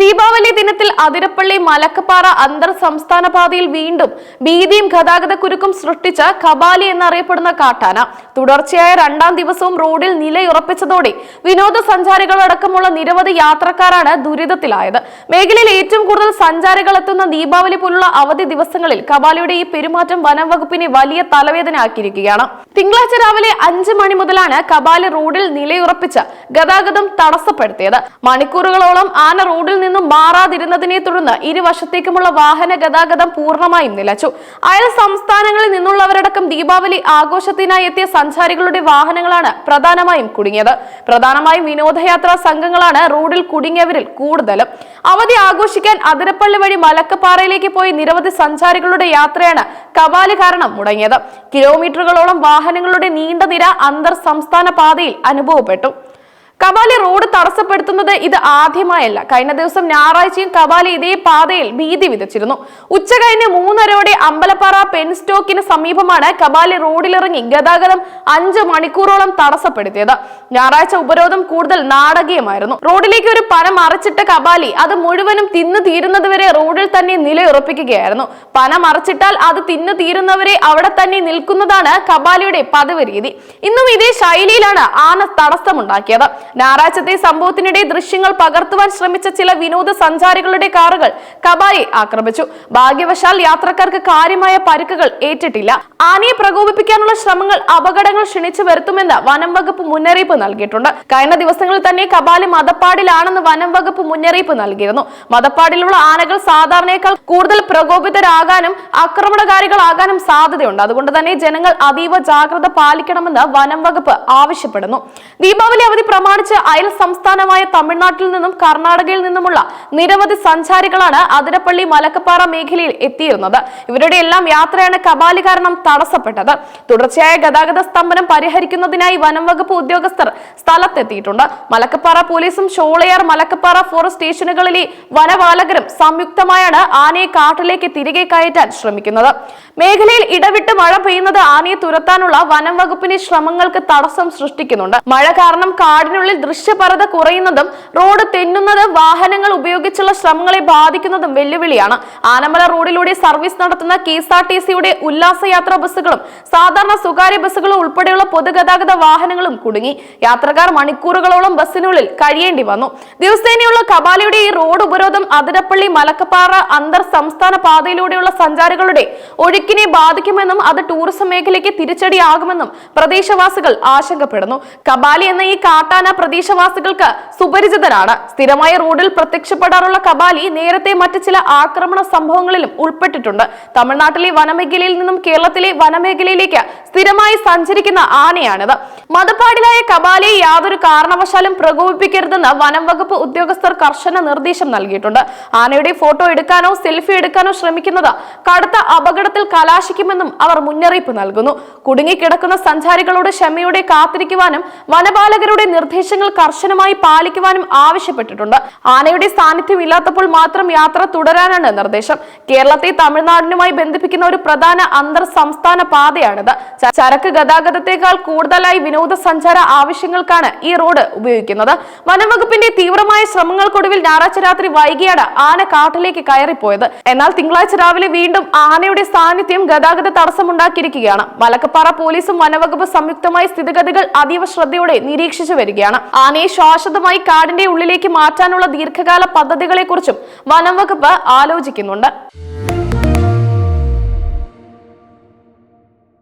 ദീപാവലി ദിനത്തിൽ അതിരപ്പള്ളി മലക്കപ്പാറ അന്തർ സംസ്ഥാന പാതയിൽ വീണ്ടും ഭീതിയും ഗതാഗത കുരുക്കും സൃഷ്ടിച്ച കബാലി എന്നറിയപ്പെടുന്ന കാട്ടാന. തുടർച്ചയായ രണ്ടാം ദിവസവും റോഡിൽ നിലയുറപ്പിച്ചതോടെ വിനോദസഞ്ചാരികളടക്കമുള്ള നിരവധി യാത്രക്കാരാണ് ദുരിതത്തിലായത്. മേഖലയിൽ ഏറ്റവും കൂടുതൽ സഞ്ചാരികൾ എത്തുന്ന ദീപാവലി പോലുള്ള അവധി ദിവസങ്ങളിൽ കബാലിയുടെ ഈ പെരുമാറ്റം വനം വകുപ്പിനെ വലിയ തലവേദനയാക്കിയിരിക്കുകയാണ്. തിങ്കളാഴ്ച രാവിലെ അഞ്ച് മണി മുതലാണ് കബാലി റോഡിൽ നിലയുറപ്പിച്ച് ഗതാഗതം തടസ്സപ്പെടുത്തിയത്. മണിക്കൂറുകളോളം ആന റോഡിൽ നിന്നും മാറാതിരുന്നതിനെ തുടർന്ന് ഇരുവശത്തേക്കുമുള്ള വാഹന ഗതാഗതം പൂർണമായും നിലച്ചു. അയൽ സംസ്ഥാനങ്ങളിൽ നിന്നുള്ളവരടക്കം ദീപാവലി ആഘോഷത്തിനായി എത്തിയ സഞ്ചാരികളുടെ വാഹനങ്ങളാണ് പ്രധാനമായും കുടുങ്ങിയത്. പ്രധാനമായും വിനോദയാത്രാ സംഘങ്ങളാണ് റോഡിൽ കുടുങ്ങിയവരിൽ കൂടുതലും. അവധി ആഘോഷിക്കാൻ അതിരപ്പള്ളി വഴി മലക്കപ്പാറയിലേക്ക് പോയി നിരവധി സഞ്ചാരികളുടെ യാത്രയാണ് കവാലി കാരണം മുടങ്ങിയത്. കിലോമീറ്ററുകളോളം വാഹനങ്ങളുടെ നീണ്ട നിര അന്തർ സംസ്ഥാന പാതയിൽ അനുഭവപ്പെട്ടു. കബാലി റോഡ് തടസ്സപ്പെടുത്തുന്നത് ഇത് ആദ്യമായല്ല. കഴിഞ്ഞ ദിവസം ഞായറാഴ്ചയും കവാലി ഇതേ പാതയിൽ ഭീതി വിതച്ചിരുന്നു. ഉച്ച കഴിഞ്ഞ് മൂന്നരയോടെ അമ്പലപ്പാറ പെൻസ്റ്റോക്കിന് സമീപമാണ് കവാലി റോഡിലിറങ്ങി ഗതാഗതം അഞ്ച് മണിക്കൂറോളം തടസ്സപ്പെടുത്തിയത്. ഞായറാഴ്ച ഉപരോധം കൂടുതൽ നാടകീയമായിരുന്നു. റോഡിലേക്ക് ഒരു പന മറിച്ചിട്ട കവാലി അത് മുഴുവനും തിന്നു തീരുന്നതുവരെ റോഡിൽ തന്നെ നിലയുറപ്പിക്കുകയായിരുന്നു. പന മറിച്ചിട്ടാൽ അത് തിന്നു തീരുന്നവരെ അവിടെ തന്നെ നിൽക്കുന്നതാണ് കബാലിയുടെ പതിവ് രീതി. ഇന്നും ഇതേ ശൈലിയിലാണ് ആന തടസ്സമുണ്ടാക്കിയത്. ഞായറാഴ്ചത്തെ സംഭവത്തിനിടെ ദൃശ്യങ്ങൾ പകർത്തുവാൻ ശ്രമിച്ച ചില വിനോദ സഞ്ചാരികളുടെ കാറുകൾ കബാലി ആക്രമിച്ചു. ഭാഗ്യവശാൽ യാത്രക്കാർക്ക് കാര്യമായ പരിക്കുകൾ ഏറ്റിട്ടില്ല. ആനയെ പ്രകോപിപ്പിക്കാനുള്ള ശ്രമങ്ങൾ അപകടങ്ങൾ ക്ഷണിച്ചു വരുത്തുമെന്ന് വനം വകുപ്പ് മുന്നറിയിപ്പ് നൽകിയിട്ടുണ്ട്. കഴിഞ്ഞ ദിവസങ്ങളിൽ തന്നെ കബാലി മതപ്പാടിലാണെന്ന് വനം വകുപ്പ് മുന്നറിയിപ്പ് നൽകിയിരുന്നു. മതപ്പാടിലുള്ള ആനകൾ സാധാരണയേക്കാൾ കൂടുതൽ പ്രകോപിതരാകാനും ആക്രമണകാരികളാകാനും സാധ്യതയുണ്ട്. അതുകൊണ്ട് തന്നെ ജനങ്ങൾ അതീവ ജാഗ്രത പാലിക്കണമെന്ന് വനം വകുപ്പ് ആവശ്യപ്പെടുന്നു. ദീപാവലി അവധി പ്രമാണിച്ച് അയൽ സംസ്ഥാനമായ തമിഴ്നാട്ടിൽ നിന്നും കർണാടകയിൽ നിന്നുമുള്ള നിരവധി സഞ്ചാരികളാണ് അതിരപ്പള്ളി മലക്കപ്പാറ മേഖലയിൽ എത്തിയിരുന്നത്. ഇവരുടെ എല്ലാം യാത്രയാണ് കബാലി കാരണം തടസ്സപ്പെട്ടത്. തുടർച്ചയായ ഗതാഗത സ്തംഭനം പരിഹരിക്കുന്നതിനായി വനം വകുപ്പ് ഉദ്യോഗസ്ഥർ സ്ഥലത്തെത്തിയിട്ടുണ്ട്. മലക്കപ്പാറ പോലീസും ഷോളയാർ മലക്കപ്പാറ ഫോറസ്റ്റ് സ്റ്റേഷനുകളിലെ വനപാലകരും സംയുക്തമായാണ് ആനയെ കാട്ടിലേക്ക് തിരികെ കയറ്റാൻ ശ്രമിക്കുന്നത്. മേഖലയിൽ ഇടവിട്ട് മഴ പെയ്യുന്നത് ആനയെ തുരത്താനുള്ള വനം വകുപ്പിന്റെ ശ്രമങ്ങൾക്ക് തടസ്സം സൃഷ്ടിക്കുന്നുണ്ട്. മഴ കാരണം കാടിനുള്ളിൽ ദൃശ്യപരത കുറയുന്നതും റോഡ് തെന്നുന്നത് വാഹനങ്ങൾ ഉപയോഗിച്ചുള്ള ശ്രമങ്ങളെ ബാധിക്കുന്നതും വെല്ലുവിളിയാണ്. ആനമല റോഡിലൂടെ സർവീസ് നടത്തുന്ന കെ എസ് ആർ ടി സിയുടെ ഉല്ലാസയാത്രാ ബസ്സുകളും സാധാരണ സ്വകാര്യ ബസ്സുകളും ഉൾപ്പെടെയുള്ള പൊതുഗതാഗത വാഹനങ്ങളും കുടുങ്ങി. യാത്രക്കാർ മണിക്കൂറുകളോളം ബസ്സിനുള്ളിൽ കഴിയേണ്ടി വന്നു. ദിവസേനയുള്ള കബാലയുടെ ഈ റോഡ് ഉപരോധം അതിരപ്പള്ളി മലക്കപ്പാറ അന്തർ സംസ്ഥാന പാതയിലൂടെയുള്ള സഞ്ചാരികളുടെ ഒഴുക്കിനെ ബാധിക്കുമെന്നും അത് ടൂറിസം മേഖലയ്ക്ക് തിരിച്ചടിയാകുമെന്നും പ്രദേശവാസികൾ ആശങ്കപ്പെടുന്നു. കബാലി എന്ന ഈ കാട്ടാന പ്രദേശവാസികൾക്ക് സുപരിചിതനാണ്. സ്ഥിരമായ റോഡിൽ പ്രത്യക്ഷപ്പെടാറുള്ള കബാലി നേരത്തെ മറ്റ് ചില ആക്രമണ സംഭവങ്ങളിലും ഉൾപ്പെട്ടിട്ടുണ്ട്. തമിഴ്നാട്ടിലെ വനമേഖലയിൽ നിന്നും കേരളത്തിലെ വനമേഖലയിലേക്ക് സ്ഥിരമായി സഞ്ചരിക്കുന്ന ആനയാണിത്. മതപ്പാടിലായ കബാലിയെ യാതൊരു കാരണവശാലും പ്രകോപിപ്പിക്കരുതെന്ന് വനം വകുപ്പ് ഉദ്യോഗസ്ഥർ കർശന നിർദ്ദേശം നൽകിയിട്ടുണ്ട്. ആനയുടെ ഫോട്ടോ എടുക്കാനോ സെൽഫി എടുക്കാനോ ശ്രമിക്കുന്നത് കടുത്ത അപകടത്തിൽ കലാശിക്കുമെന്നും അവർ മുന്നറിയിപ്പ് നൽകുന്നു. കുടുങ്ങിക്കിടക്കുന്ന സഞ്ചാരികളോട് ക്ഷമയോടെ കാത്തിരിക്കുവാനും വനപാലകരുടെ നിർദ്ദേശങ്ങൾ കർശനമായി പാലിക്കുവാനും ആവശ്യപ്പെട്ടിട്ടുണ്ട്. ആനയുടെ സാന്നിധ്യം ഇല്ലാത്തപ്പോൾ മാത്രം യാത്ര തുടരാനാണ് നിർദ്ദേശം. കേരളത്തെ തമിഴ്നാടിനുമായി ബന്ധിപ്പിക്കുന്ന ഒരു പ്രധാന അന്തർ സംസ്ഥാന പാതയാണിത്. ചരക്ക് ഗതാഗതത്തെക്കാൾ കൂടുതലായി വിനോദസഞ്ചാര ആവശ്യങ്ങൾക്കാണ് ഈ റോഡ് ഉപയോഗിക്കുന്നത്. വനംവകുപ്പിന്റെ തീവ്രമായ ശ്രമങ്ങൾക്കൊടുവിൽ ഞായറാഴ്ച രാത്രി വൈകിയാണ് ആന കാട്ടിലേക്ക് കയറിപ്പോയത്. എന്നാൽ തിങ്കളാഴ്ച രാവിലെ വീണ്ടും ആനയുടെ സാന്നിധ്യം ഗതാഗത തടസ്സമുണ്ടാക്കിയിരിക്കുകയാണ്. മലക്കപ്പാറ പോലീസും വനവകുപ്പ് സംയുക്തമായി സ്ഥിതിഗതികൾ അതീവ ശ്രദ്ധയോടെ നിരീക്ഷിച്ചു വരികയാണ്. ആനയെ ശാശ്വതമായി കാടിന്റെ ഉള്ളിലേക്ക് മാറ്റാനുള്ള ദീർഘകാല പദ്ധതികളെക്കുറിച്ചും വനംവകുപ്പ് ആലോചിക്കുന്നുണ്ട്.